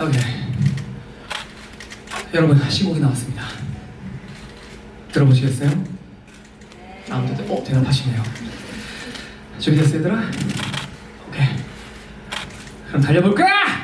오케이. 여러분 시곡이 나왔습니다. 들어보시겠어요? 아무튼 어 대답하시네요. 준비됐어 얘들아? 오케이. 그럼 달려볼까?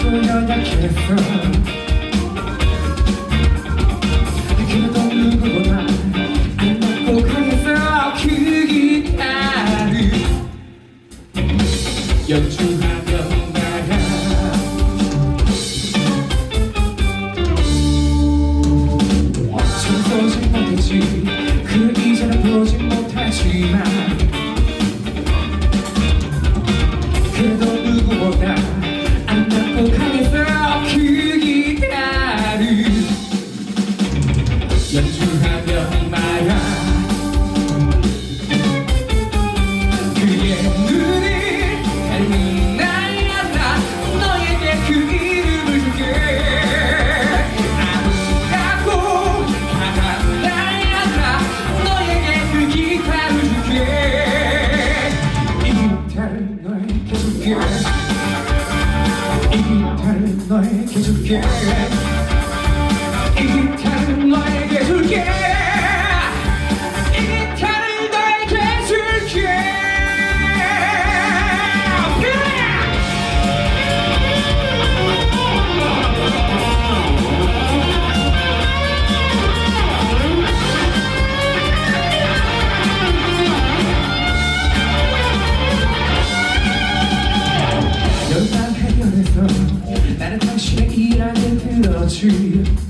자꾸 연약했어. 그래도 누구보다 안 맞고 강했어. 그 기타를 연주 너 들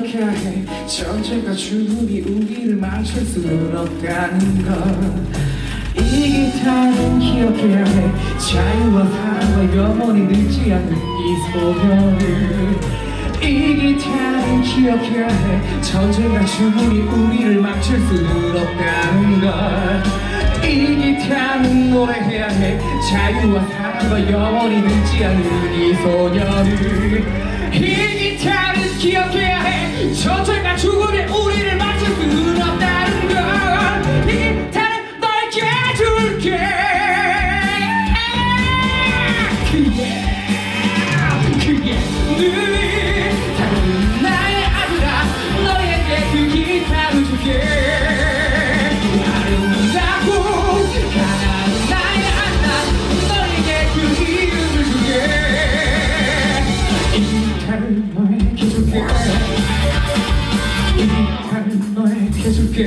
기억해야 해 전쟁과 죽음이 우리를 망칠 수는 없다는 걸 이 기타는 기억해야 해. 자유와 사랑과 영원히 늙지 않는 이 소녀를 이 기타는 기억해야 해. 전쟁과 죽음이 우리를 망칠 수는 없다는 걸이 기타는 노래해야 해. 자유와 사랑과 영원히 늙지 않는 이 소녀를 이 기타는 기억해야 해 전쟁과 죽음이 우리를 망칠 수는 없다는 걸이 기타는 너에게 줄게 해줄게